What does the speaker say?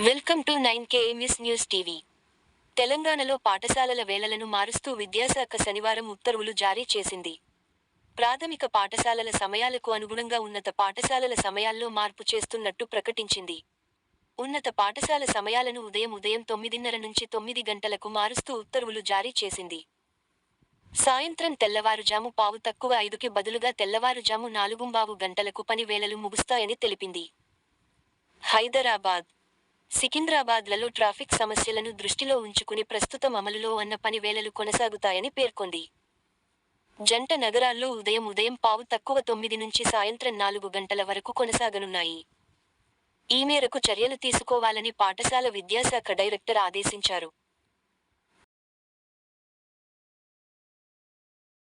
Welcome to nine KMS news TV. తెలంగాణలో పాఠశాలల వేళలను మారుస్తూ విద్యాశాఖ శనివారం ఉత్తర్వులు జారీ చేసింది. ప్రాథమిక పాఠశాలల సమయాలకు అనుగుణంగా ఉన్నత పాఠశాలల సమయాల్లో మార్పు చేస్తున్నట్టు ప్రకటించింది. ఉన్నత పాఠశాల సమయాలను ఉదయం ఉదయం తొమ్మిదిన్నర నుంచి తొమ్మిది గంటలకు మారుస్తూ ఉత్తర్వులు జారీ చేసింది. సాయంత్రం తెల్లవారుజాము పావు తక్కువ ఐదుకి బదులుగా తెల్లవారుజాము నాలుగుంబావు గంటలకు పని వేళలు ముగుస్తాయని తెలిపింది. హైదరాబాద్ సికింద్రాబాద్లలో ట్రాఫిక్ సమస్యలను దృష్టిలో ఉంచుకుని ప్రస్తుతం అమలులో ఉన్న పని వేళలు కొనసాగుతాయని పేర్కొంది. జంట నగరాల్లో ఉదయం ఉదయం పావు తక్కువ తొమ్మిది నుంచి సాయంత్రం నాలుగు గంటల వరకు కొనసాగనున్నాయి. ఈ మేరకు చర్యలు తీసుకోవాలని పాఠశాల విద్యాశాఖ డైరెక్టర్ ఆదేశించారు.